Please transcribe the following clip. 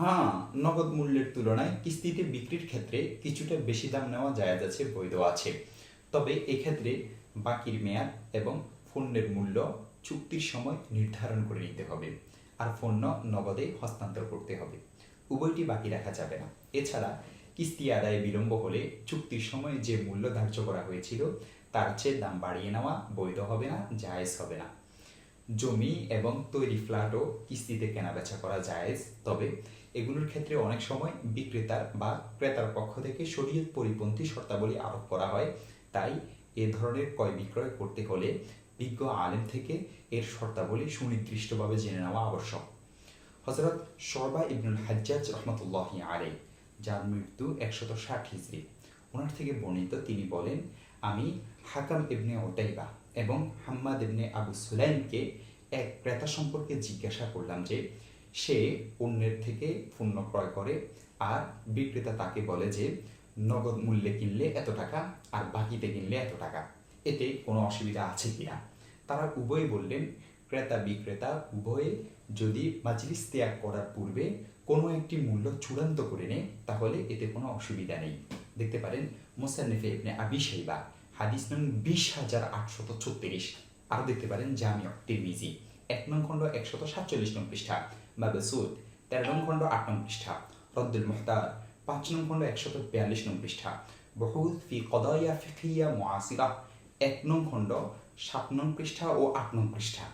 হ্যাঁ নগদ মূল্যের তুলনায় কিস্তিতে বিক্রির ক্ষেত্রে কিছুটা বেশি দাম নেওয়া জায়েজ আছে, বৈধ আছে। তবে এক্ষেত্রে বাকির মেয়াদ এবং পণ্যের মূল্য চুক্তির সময় নির্ধারণ করে নিতে হবে আর পণ্য নগদে হস্তান্তর করতে হবে। উভয়টি বাকি রাখা যাবে না। এছাড়া কিস্তি আদায়ে বিলম্ব হলে চুক্তির সময় যে মূল্য ধার্য করা হয়েছিল, তার চেয়ে দাম বাড়িয়ে নেওয়া বৈধ হবে না, জায়েজ হবে না। জমি এবং তৈরি ফ্ল্যাটও কিস্তিতে কেনাবেচা করা জায়েজ। তবে এগুলোর ক্ষেত্রে অনেক সময় বিক্রেতার বা ক্রেতার পক্ষ থেকে শরীয়ত পরিপন্থী শর্তাবলী আরোপ করা হয়। তাই এ ধরনের ক্রয় বিক্রয় করতে হলে বিজ্ঞ আলেম থেকে এর শর্তাবলী সুনির্দিষ্টভাবে জেনে নেওয়া আবশ্যক। হজরত শরবা ইবনুল হাজ্জাজ রহমতুল্লাহ আলাই যার মৃত্যু একশত ষাট হিজড়ি ওনার থেকে বর্ণিত তিনি বলেন, আমি হাকাম ইবনে ওতাইবা এবং হাম্মাদ ইবনে আবু সুলাইমকে এক ক্রেতা সম্পর্কে জিজ্ঞাসা করলাম যে, সে অন্যের থেকে পণ্য ক্রয় করে আর বিক্রেতা তাকে বলে যে, নগদ মূল্যে কিনলে এত টাকা আর বাকিতে কিনলে এত টাকা। এতে কোনো অসুবিধা আছে কিনা তারা উভয় বললেন, ক্রেতা বিক্রেতা উভয়ে যদি মাজলিস ত্যাগ করার পূর্বে কোনো একটি মূল্য চূড়ান্ত করে নেয়, তাহলে এতে কোনো অসুবিধা নেই। দেখতে পারেন মোসান্নেফে ইবনে আবি শাইবা, হাদিস নং বিশ হাজার আটশত ছত্রিশ। আরও দেখতে পারেন জামিয়া তিরমিজি, এক নং খণ্ড একশত সাতচল্লিশ নং পৃষ্ঠা। বা বেসুদ তেরো নং খণ্ড আট নং পৃষ্ঠা। রদ্দুল মুহতার পাঁচ নং খণ্ড একশত বিয়াল্লিশ নং পৃষ্ঠা। বহুদ ফি কদায়া ফিকিয়া মুআসিরা, এক নং খণ্ড সাত নং পৃষ্ঠা ও আট নং পৃষ্ঠা।